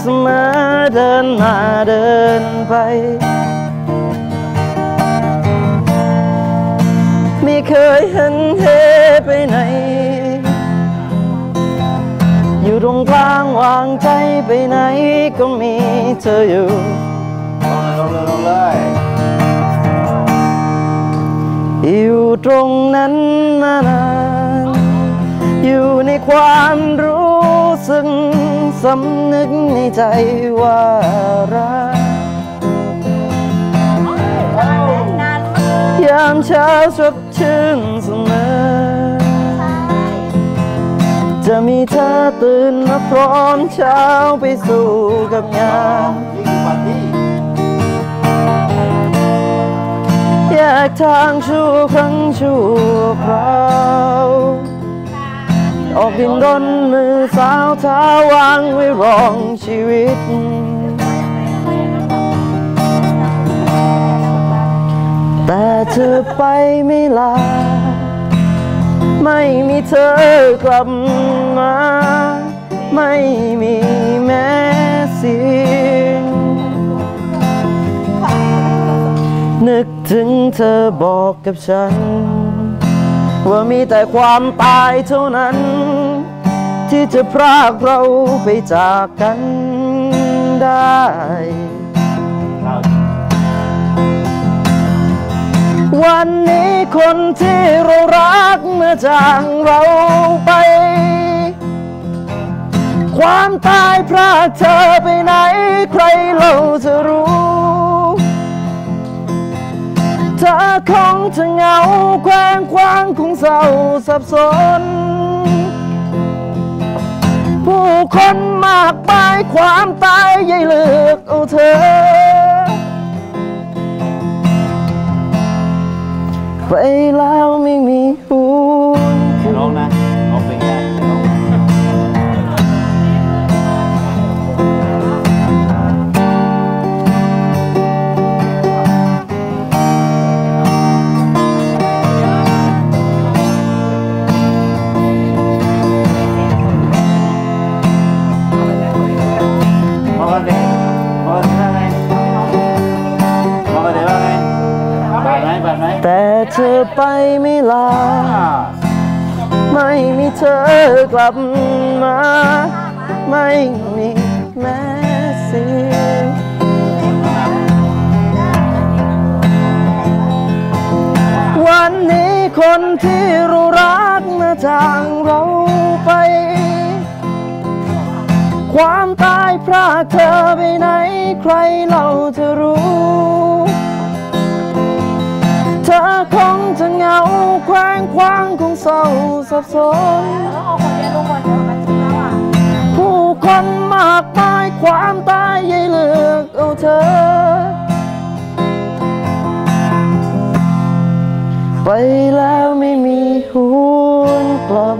เสมอเดินมาเดินไป ไม่เคยเห็นเทไปไหน อยู่ตรงกลางวางใจไปไหนก็มีเธออยู่อยู่ตรงนั้นมานานอยู่ในความรู้ สึกสำนึกในใจว่ารักยามเช้าสดชื่นเสมอ จะมีเธอตื่นมาพร้อมเช้าไปสู่กับงานแยกทางชั่วครั้งชั่วคราว ออกดินรนมือสาวเท้าวางไว้รองชีวิต แต่เธอไปไม่ลา ไม่มีเธอกลับมา ไม่มีแม้เสียง นึกถึงเธอบอกกับฉันว่ามีแต่ความตายเท่านั้น ที่จะพรากเราไปจากกันได้ วันนี้คนที่เรารักเมื่อจากเราไป ความตายพรากเธอไปไหนใครเราจะรู้เธอคงจะเหงาแควงคว้างคงเศร้าสับสน คนมากมายความตายยิ่งเลือกเอาเธอ เธอไปไม่ลา ไม่มีเธอกลับมา ไม่มีแม้เสียงวันนี้คนที่เรารักมาจางเราไป ความตายพรากเธอไปไหนใครเรา สับสนผู้คนมากมายความตายยายเลือกเอาเธอ ไปแล้วไม่มีหวนกลับ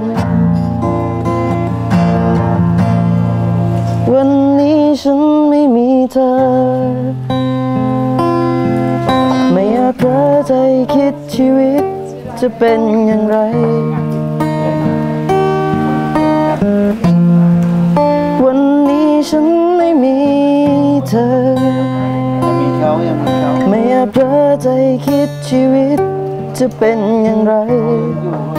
วันนี้ฉันไม่มีเธอ ไม่อาจเผลอใจคิดชีวิตจะเป็นอย่างไร ฉันไม่มีเธอยังมีเขายังมีเขาไม่อาจเผลอใจคิดชีวิตจะเป็นอย่างไรอยู่